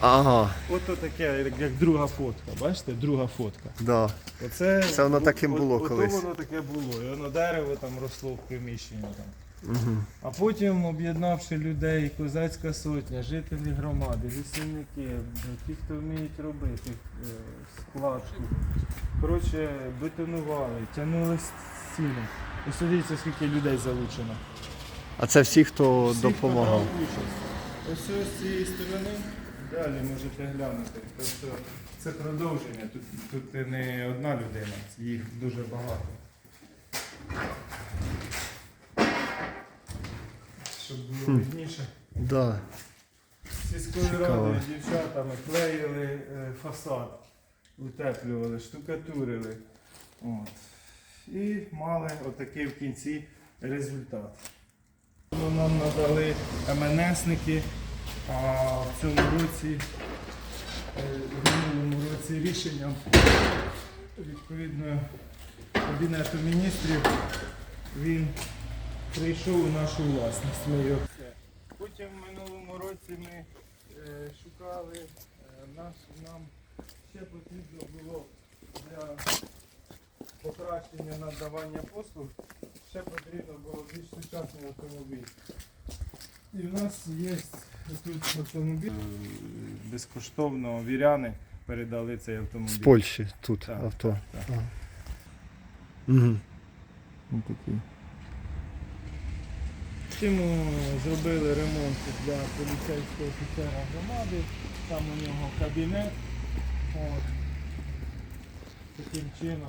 Ага, Ото таке, як, як друга фотка, бачите, друга фотка. да. Оце, Це воно таким от- було ото колись. воно таке було. І воно дерево там росло в приміщенні. Там. Угу. А потім, об'єднавши людей, козацька сотня, жителі громади, лісівники, ті, хто вміють робити е, складку. Коротше, бетонували, тягнули стіни. І дивіться, скільки людей залучено. А це всі, хто Всі, хто допомагав. брав участь. Ось ось з цієї сторони, далі можете глянути. Тобто це продовження. Тут, тут не одна людина, їх дуже багато. Щоб було видніше. Да. Сільською Цікаво. радою дівчатами клеїли е, фасад, утеплювали, штукатурили. От. І мали отакий в кінці результат. Ну, Нам надали МНСники, а в цьому році, е, в минулому році рішенням відповідно Кабінету міністрів він прийшов у нашу власність. Ми Потім в минулому році ми е, шукали, е, наш, нам ще потрібно було для покращення надавання послуг, ще потрібно було більш сучасний автомобіль. І в нас є автомобіль. Е, Безкоштовно віряни передали цей автомобіль. З Польщі тут Так, авто. так. Ага. Угу. Ось такий. Чому зробили ремонт для поліцейського офіцера громади, там у нього кабінет. От. Таким чином